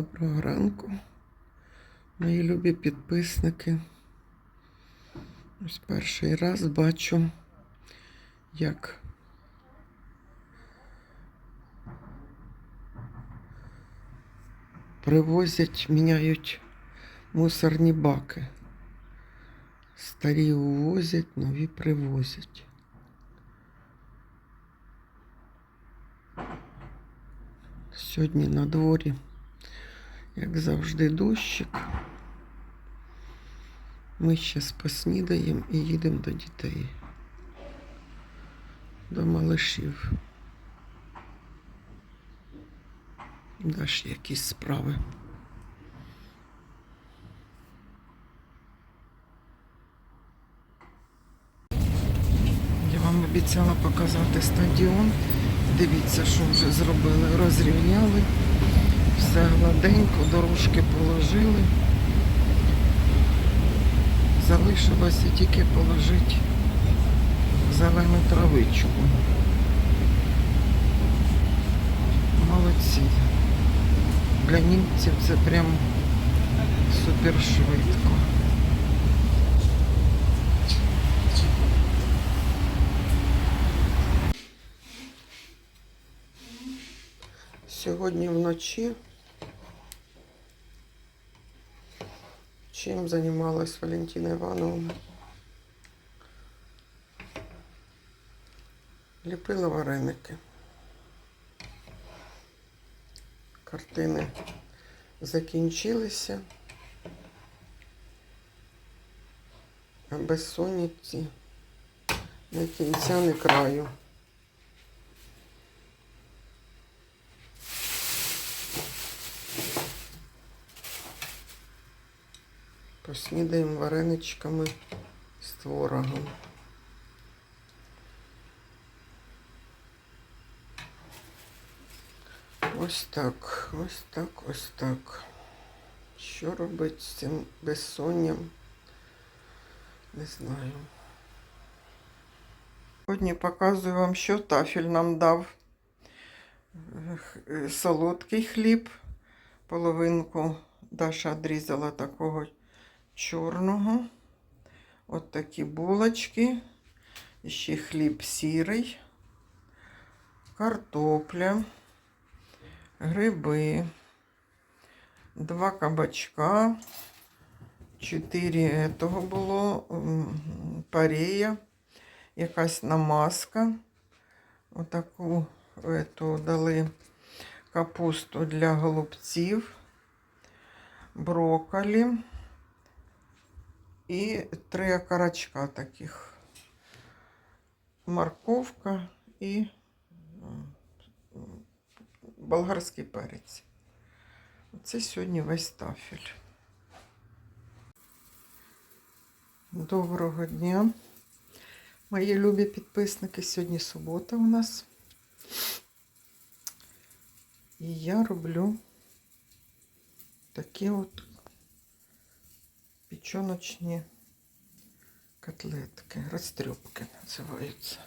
Доброго ранку, мої любі підписники. Ось перший раз бачу, як привозять, міняють мусорні баки. Старі увозять, нові привозять. Сьогодні на дворі, як завжди, дощик. Ми зараз поснідаємо і їдемо до дітей, до малишів. Даш якісь справи. Я вам обіцяла показати стадіон. Дивіться, що вже зробили. Розрівняли, все гладенько, дорожки положили. Залишилося тільки положити зелену травичку. Молодці. Для німців це прям супер швидко. Сьогодні вночі чим займалась Валентина Івановна? Ліпила вареники. Картини закінчилися. А безсонниці не кінця, не краю. Поснідаємо вареничками з творогом. Ось так, ось так, ось так. Що робити з цим безсонням? Не знаю. Сьогодні показую вам, що тафель нам дав. Е, Солодкий хліб, половинку Даша відрізала такого чорного. От такі булочки. Ще хліб сірий, картопля, гриби, два кабачка, чотири того було, парея, якась намазка. Отаку ету дали капусту для голубців, брокколі і три окорочка таких. Морковка і болгарський перець. Це сьогодні весь тафель. Доброго дня, мої любі підписники. Сьогодні субота у нас. І я роблю такі от печеночні котлетки, розтрьопки називаються.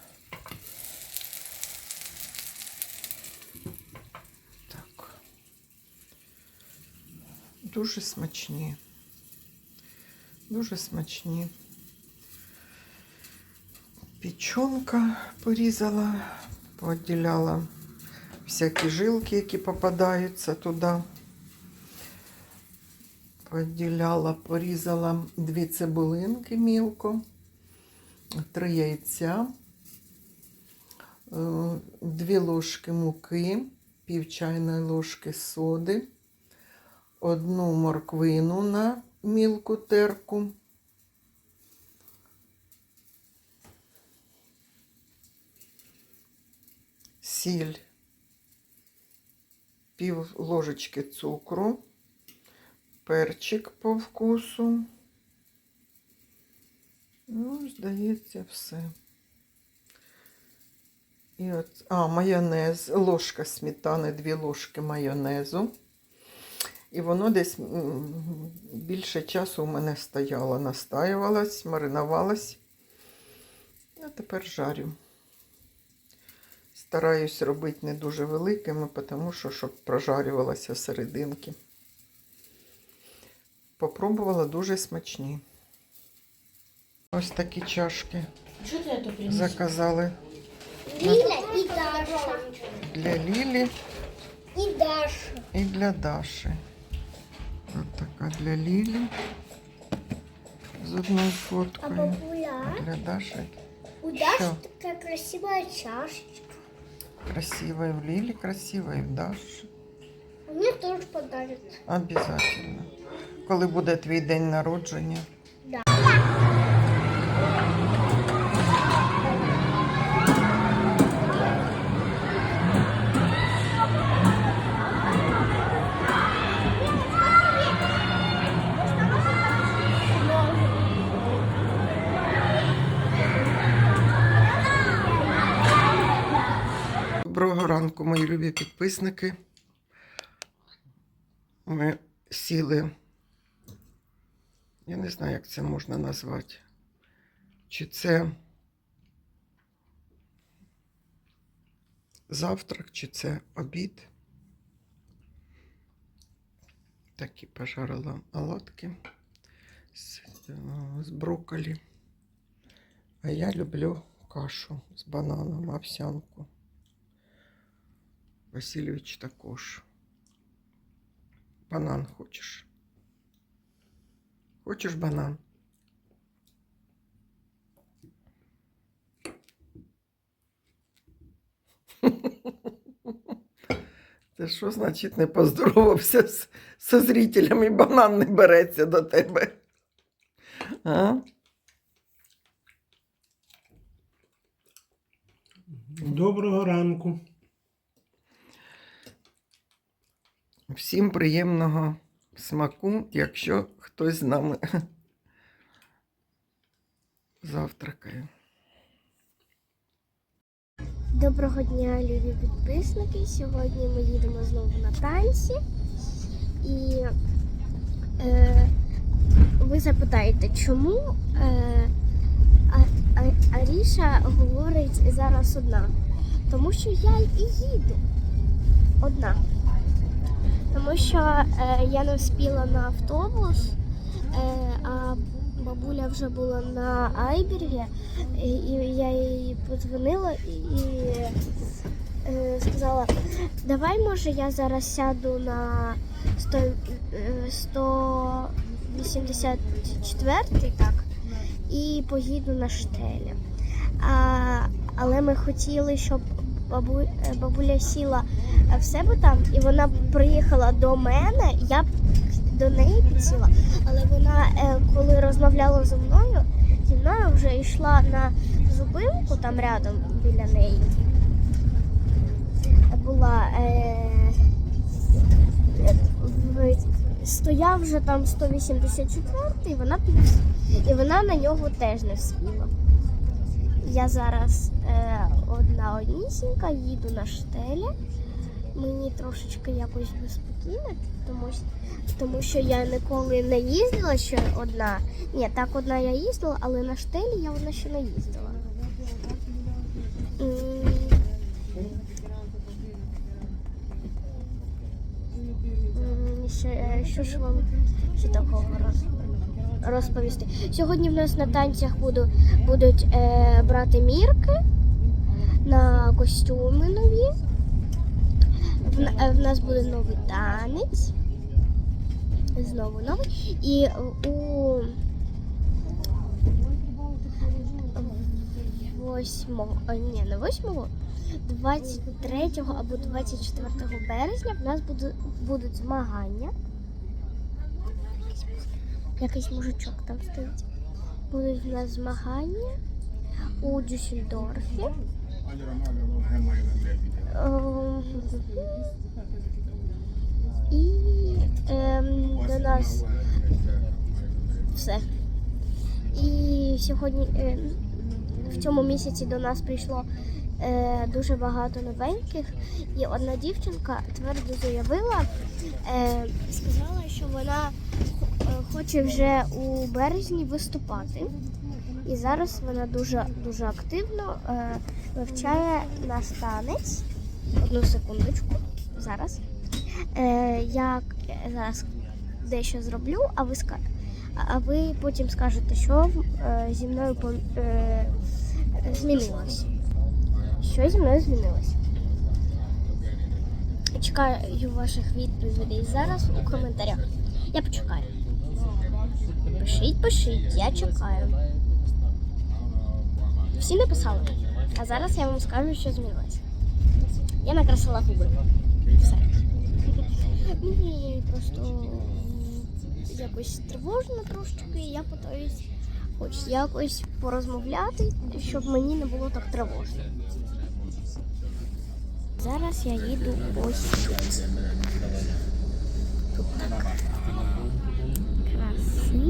Так. Дуже смачні. Дуже смачні. Печенка порізала, пооділяла всякі жилки, які попадаються туди. Поділяла, порізала дві цибулинки мілко, три яйця, е, дві ложки муки, пів чайної ложки соди, одну морквину на мілку терку, сіль, пів ложечки цукру перчик по вкусу. Ну, здається, все. І от, а, майонез, ложка сметани, дві ложки майонезу. І воно десь більше часу у мене стояло, настаювалось, маринувалось. А тепер жарю. Стараюсь робити не дуже великими, тому що щоб прожарювалося серединки. Попробувала дуже смачні. Ось такі чашки Что ты это принес? заказали Лиля и Даша. для Лілі И Даша. і для Даші. Ось така для Лілі з одною А фоткою. бабуля? Для Даші У Даши Что? такая красивая чашечка. красивая в Лілі, красивая в Даші. А Мне тоже подарят. Обязательно. Коли буде твій день народження? Да. Доброго ранку, мої любі підписники. Ми сіли. Я не знаю, як це можна назвати. Чи це завтрак, чи це обід. Такі пожарила оладки з, е, з брокколі. А я люблю кашу з бананом, овсянку. Васильович також. Банан хочеш? Хочеш банан? Це що значить не поздоровався з, зі зрителями, банан не береться до тебе? А? Доброго ранку. Всім приємного смаку, якщо хтось з нами завтракає. Доброго дня, любі підписники. Сьогодні ми їдемо знову на танці. І е, ви запитаєте, чому е, а, а, Аріша говорить зараз одна? Тому що я і їду одна. Тому що е, я не вспіла на автобус, е, а бабуля вже була на Айбергі, і, і я їй подзвонила і е, сказала, давай може я зараз сяду на 100, е, 184 так, і поїду на штелі. А, але ми хотіли, щоб бабу, е, бабуля сіла е, в себе там, і вона приїхала до мене, я до неї підсіла, але вона, е, коли розмовляла зі мною, зі мною вже йшла на зупинку там рядом біля неї. Була е, стояв вже там 184 і вона під- і вона на нього теж не вспіла. Я зараз е, одна однісінька, їду на штелі. Мені трошечки якось безпокійно, тому, що- тому що я ніколи не їздила ще одна. Ні, так одна я їздила, але на штелі я одна ще не їздила. Ще, е, що ж вам ще такого роз, розповісти? Сьогодні в нас на танцях буду, будуть е, брати мірки на костюми нові. В, е, в нас буде новий танець. Знову новий. І у восьмого, ні, не восьмого, 23 або 24 березня в нас буде, будуть змагання. Якийсь мужичок там стоїть. Будуть в нас змагання у Дюссельдорфі. Ем, І ем, до нас все. І сьогодні е, в цьому місяці до нас прийшло е, дуже багато новеньких. І одна дівчинка твердо заявила, е, сказала, що вона хоче вже у березні виступати. І зараз вона дуже дуже активно е, вивчає наш танець. Одну секундочку. Зараз. Е, е, зараз дещо зроблю, а ви ска... а ви потім скажете, що е, зі мною е, змінилось. Що зі мною змінилось? Чекаю ваших відповідей зараз у коментарях. Я почекаю. Пишіть, пишіть, я чекаю. Всі написали. А зараз я вам скажу, що змінилося. Я накрасила губи. Все. Мені просто якось тривожно трошки, і я питаюсь хоч якось порозмовляти, щоб мені не було так тривожно. Зараз я їду ось. Тут так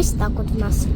Ось так от в нас.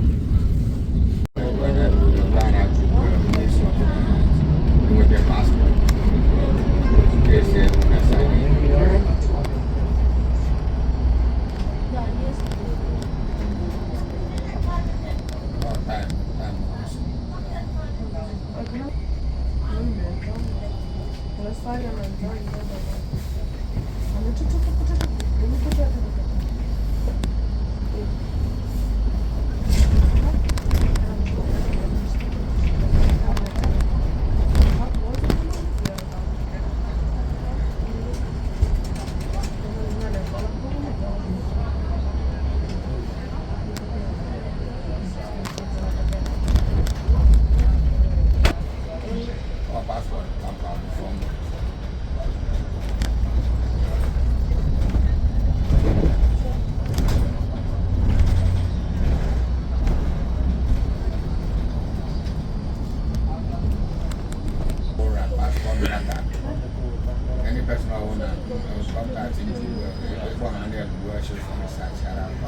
saya around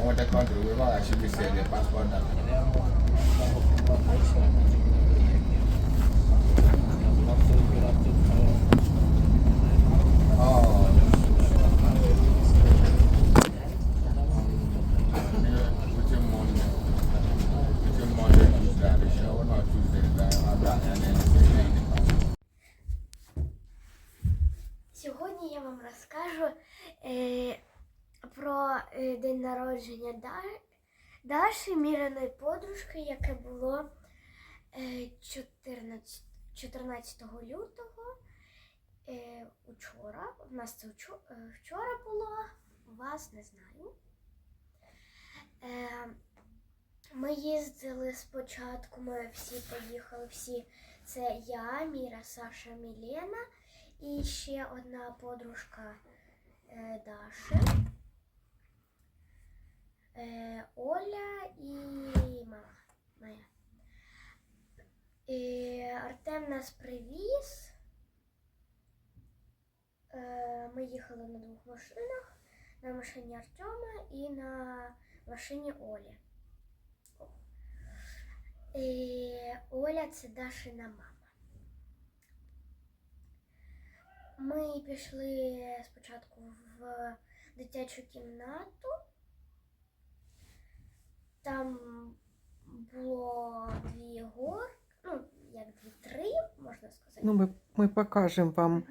what the Thank you. Е, день народження да, Даші, Міриної подружки, яке було е, 14, 14 лютого. Е, учора. У нас це вчора було, у вас не знаю. Ми їздили спочатку, ми всі поїхали, всі. Це я, Міра, Саша, Мілена. І ще одна подружка е, Даши, е, Оля і мама моя. І Артем нас привіз. Е, ми їхали на двох машинах. На машині Артема і на машині Олі. І Оля це Дашина мама. Ми пішли спочатку в дитячу кімнату. Там було дві гор, ну, як дві-три, можна сказати. Ну, ми, ми покажемо вам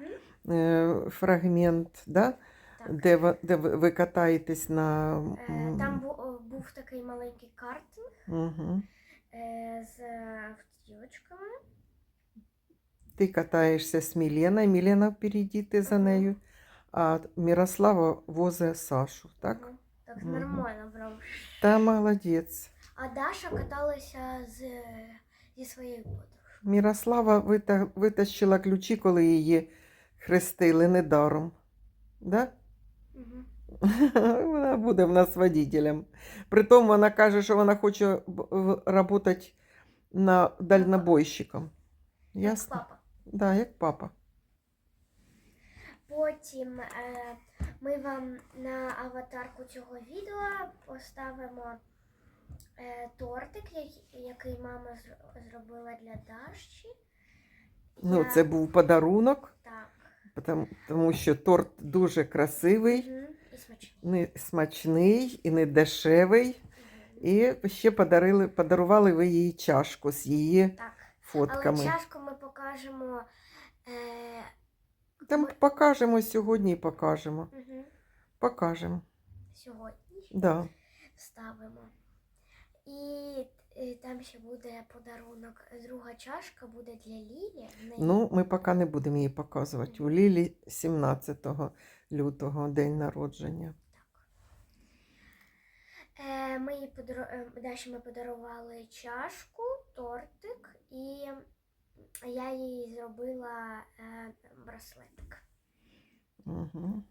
Мгм. е, фрагмент, да? Так. де, ви, де ви, ви катаєтесь на. Е, Там бу- був такий маленький картинг Угу. е, з автівочками. Ти катаєшся з Міленою, Мілена впереді, ти за Мгм. нею, а Мирослава возить Сашу, так? Мгм. Так Мгм. нормально прям. Та молодець. А Даша каталася з, зі своєю подругою. Мирослава вита- витащила ключі, коли її хрестили недаром. Да? Угу. Вона буде в нас водителем. Притом вона каже, що вона хоче працювати на дальнобойщиком. Як папа. Да, як папа. Потім е, ми вам на аватарку цього відео поставимо тортик, який, мама зробила для Даші. Ну, це був подарунок, Так. тому, тому що торт дуже красивий, Мгм. І смачний. не смачний і не дешевий. І ще подарили, подарували ви їй чашку з її Так. фотками. Але чашку ми покажемо. Е, Там ми- покажемо сьогодні і покажемо. мгм, Покажемо. сьогодні Да. ставимо. І е, там ще буде подарунок. Друга чашка буде для Лілі. Ну, ми поки не будемо її показувати. У Лілі 17 лютого день народження. Е, ми їй подар... е, Даші ми подарували чашку, тортик, і я їй зробила е, браслетик. Угу.